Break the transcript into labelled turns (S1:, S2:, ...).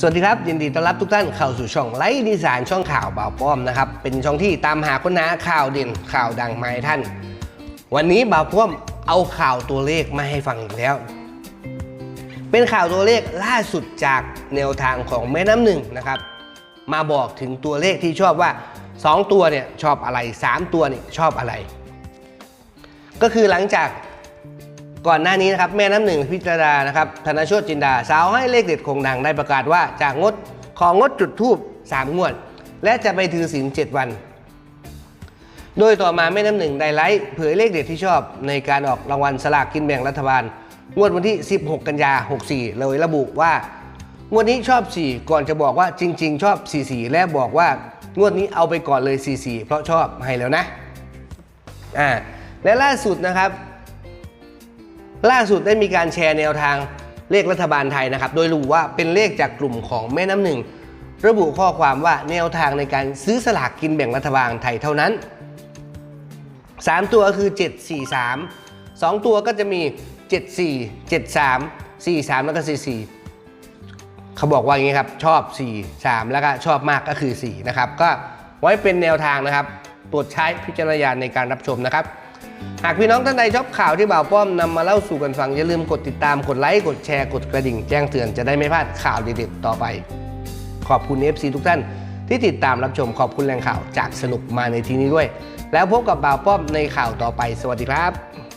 S1: สวัสดีครับ ยินดีต้อนรับทุกท่านเข้าสู่ช่องไลฟ์ดีสานช่องข่าวบ่าวป้อมนะครับเป็นช่องที่ตามหาค้นหาข่าวเด่นข่าวดังมาให้ท่าน วันนี้บ่าวป้อมเอาข่าวตัวเลขมาให้ฟังอีกแล้ว เป็นข่าวตัวเลขล่าสุดจากแนวทางของแม่น้ำหนึ่งนะครับ มาบอกถึงตัวเลขที่ชอบว่า 2 ตัวเนี่ยชอบอะไร 3 ตัวเนี่ยชอบอะไร ก็คือหลังจาก ก่อนหน้านี้นะครับแม่น้ำหนึ่งพิจารณานะครับธนโชตจินดาสาวให้เลขเด็ดคงดังได้ประกาศว่าจากงดของงดจุดทูบ3งวด และจะไปถือศีล7วัน โดยต่อมาแม่น้ำหนึ่งได้ไลฟ์เผยเลขเด็ดที่ชอบในการออกรางวัลสลากกินแบ่งรัฐบาล งวดวันที่ 16 กันยา 64 เลยระบุว่างวดนี้ชอบ 4 ก่อนจะบอกว่าจริง ๆ ชอบ 44 และบอกว่างวดนี้เอาไปก่อนเลย 44 เพราะชอบให้แล้วนะอ่าและล่าสุดนะครับ ล่าสุดได้มีการแชร์แนวทางเลขรัฐบาลไทยนะครับ โดยระบุว่าเป็นเลขจากกลุ่มของแม่น้ำหนึ่ง ระบุข้อความว่าแนวทางในการซื้อสลากกินแบ่งรัฐบาลไทยเท่านั้น 3 ตัวคือ 743 2 ตัวก็จะมี 74 73 43 แล้วก็ 44 เขาบอกว่าอย่างนี้ครับ ชอบ 4 3 แล้วก็ชอบมากก็คือ 4 นะครับ ก็ไว้เป็นแนวทางนะครับ โปรดใช้พิจารณญาณในการรับชมนะครับ หากพี่น้องท่านใดชอบข่าวที่บ่าวป้อมนำมาเล่าสู่กันฟังอย่าลืมกดติดตามกดไลค์กดแชร์กดกระดิ่งแจ้งเตือนจะได้ไม่พลาดข่าวเด็ดๆต่อไป ขอบคุณ FC ทุกท่านที่ติดตามรับชมขอบคุณแหล่งข่าวจากสนุกมาในทีนี้ด้วย แล้วพบกับบ่าวป้อมในข่าวต่อไป สวัสดีครับ